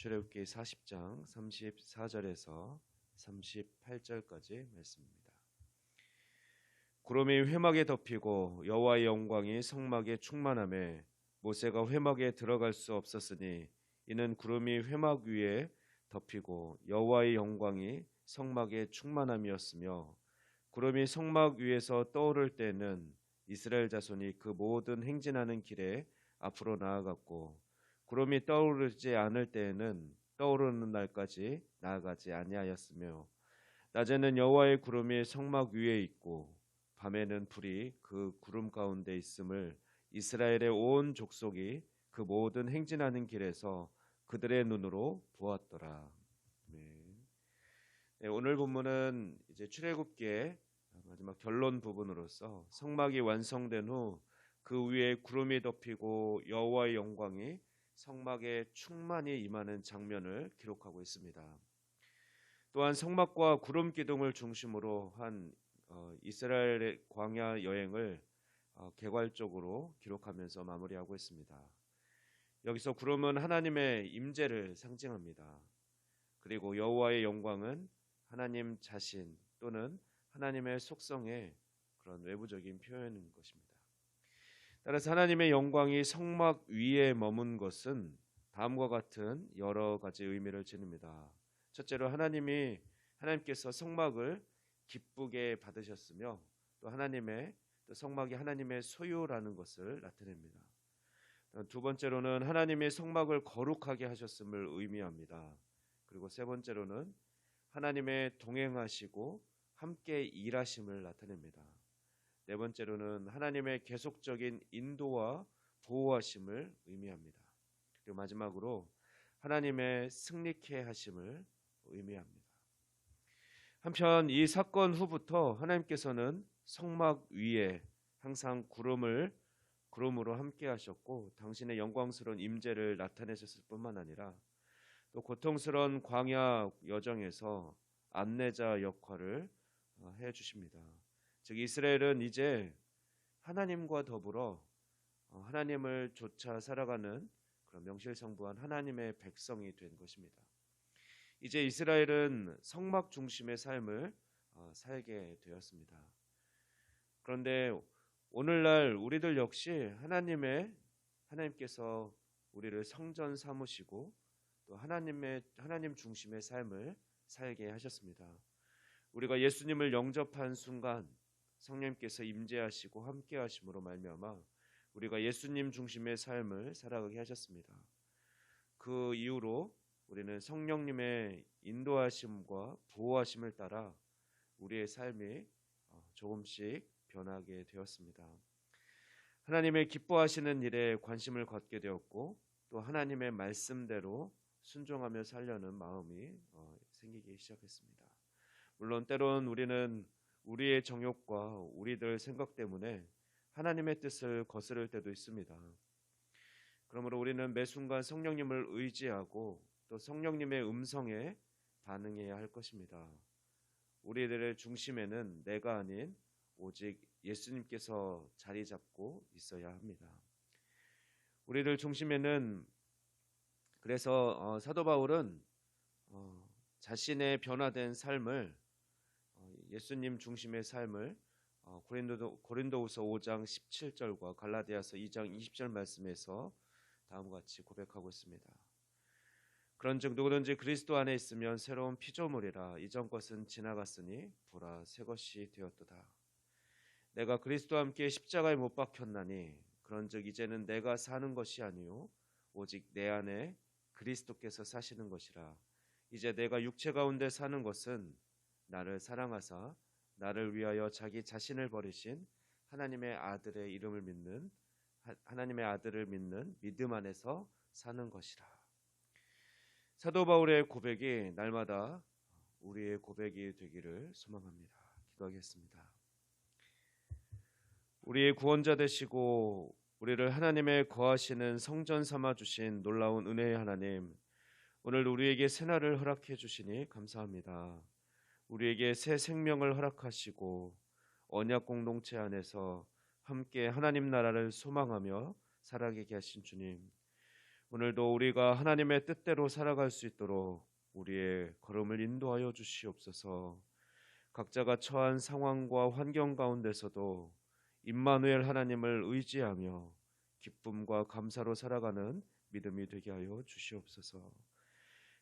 출애굽기 40장 34절에서 38절까지 말씀입니다. 구름이 회막에 덮이고 여호와의 영광이 성막에 충만함에 모세가 회막에 들어갈 수 없었으니 이는 구름이 회막 위에 덮이고 여호와의 영광이 성막에 충만함이었으며 구름이 성막 위에서 떠오를 때는 이스라엘 자손이 그 모든 행진하는 길에 앞으로 나아갔고 구름이 떠오르지 않을 때에는 떠오르는 날까지 나아가지 아니하였으며 낮에는 여호와의 구름이 성막 위에 있고 밤에는 불이 그 구름 가운데 있음을 이스라엘의 온 족속이 그 모든 행진하는 길에서 그들의 눈으로 보았더라. 네. 네, 오늘 본문은 이제 출애굽기의 마지막 결론 부분으로서 성막이 완성된 후 그 위에 구름이 덮이고 여호와의 영광이 성막에 충만히 임하는 장면을 기록하고 있습니다. 또한 성막과 구름 기둥을 중심으로 한 어, 이스라엘의 광야 여행을 어, 개괄적으로 기록하면서 마무리하고 있습니다. 여기서 구름은 하나님의 임재를 상징합니다. 그리고 여호와의 영광은 하나님 자신 또는 하나님의 속성의 그런 외부적인 표현인 것입니다. 따라서 하나님의 영광이 성막 위에 머문 것은 다음과 같은 여러 가지 의미를 지닙니다. 첫째로 하나님이 하나님께서 성막을 기쁘게 받으셨으며 또 하나님의 또 성막이 하나님의 소유라는 것을 나타냅니다. 두 번째로는 하나님이 성막을 거룩하게 하셨음을 의미합니다. 그리고 세 번째로는 하나님의 동행하시고 함께 일하심을 나타냅니다. 네 번째로는 하나님의 계속적인 인도와 보호하심을 의미합니다. 그리고 마지막으로 하나님의 승리케 하심을 의미합니다. 한편 이 사건 후부터 하나님께서는 성막 위에 항상 구름을 구름으로 함께 하셨고 당신의 영광스러운 임재를 나타내셨을 뿐만 아니라 또 고통스러운 광야 여정에서 안내자 역할을 어, 해 주십니다. 즉 이스라엘은 이제 하나님과 더불어 어, 하나님을 쫓아 살아가는 그런 명실성부한 하나님의 백성이 된 것입니다. 이제 이스라엘은 성막 중심의 삶을 어, 살게 되었습니다. 그런데 오늘날 우리들 역시 하나님의 하나님께서 우리를 성전 삼으시고 또 하나님의 하나님 중심의 삶을 살게 하셨습니다. 우리가 예수님을 영접한 순간 성령님께서 임재하시고 함께 하심으로 말미암아 우리가 예수님 중심의 삶을 살아가게 하셨습니다. 그 이후로 우리는 성령님의 인도하심과 보호하심을 따라 우리의 삶이 어, 조금씩 변하게 되었습니다. 하나님의 기뻐하시는 일에 관심을 갖게 되었고 또 하나님의 말씀대로 순종하며 살려는 마음이 어, 생기기 시작했습니다. 물론 때론 우리는 우리의 정욕과 우리들 생각 때문에 하나님의 뜻을 거스를 때도 있습니다. 그러므로 우리는 매 순간 성령님을 의지하고 또 성령님의 음성에 반응해야 할 것입니다. 우리들의 중심에는 내가 아닌 오직 예수님께서 자리 잡고 있어야 합니다. 우리들 중심에는 그래서 어, 사도 바울은 어, 자신의 변화된 삶을 어, 예수님 중심의 삶을 어, 고린도, 고린도후서 5장 17절과 갈라디아서 2장 20절 말씀에서 다음과 같이 고백하고 있습니다. 그런즉 누구든지 그리스도 안에 있으면 새로운 피조물이라 이전 것은 지나갔으니 보라 새 것이 되었도다. 내가 그리스도와 함께 십자가에 못 박혔나니 그런즉 이제는 내가 사는 것이 아니요 오직 내 안에 그리스도께서 사시는 것이라 이제 내가 육체 가운데 사는 것은 나를 사랑하사 나를 위하여 자기 자신을 버리신 하나님의 아들의 이름을 믿는 하나님의 아들을 믿는 믿음 안에서 사는 것이라. 사도 바울의 고백이 날마다 우리의 고백이 되기를 소망합니다. 기도하겠습니다. 우리의 구원자 되시고 우리를 하나님의 거하시는 성전 삼아 주신 놀라운 은혜의 하나님, 오늘 우리에게 새날을 허락해 주시니 감사합니다. 우리에게 새 생명을 허락하시고 언약 공동체 안에서 함께 하나님 나라를 소망하며 살아가게 하신 주님, 오늘도 우리가 하나님의 뜻대로 살아갈 수 있도록 우리의 걸음을 인도하여 주시옵소서. 각자가 처한 상황과 환경 가운데서도 임마누엘 하나님을 의지하며 기쁨과 감사로 살아가는 믿음이 되게 하여 주시옵소서.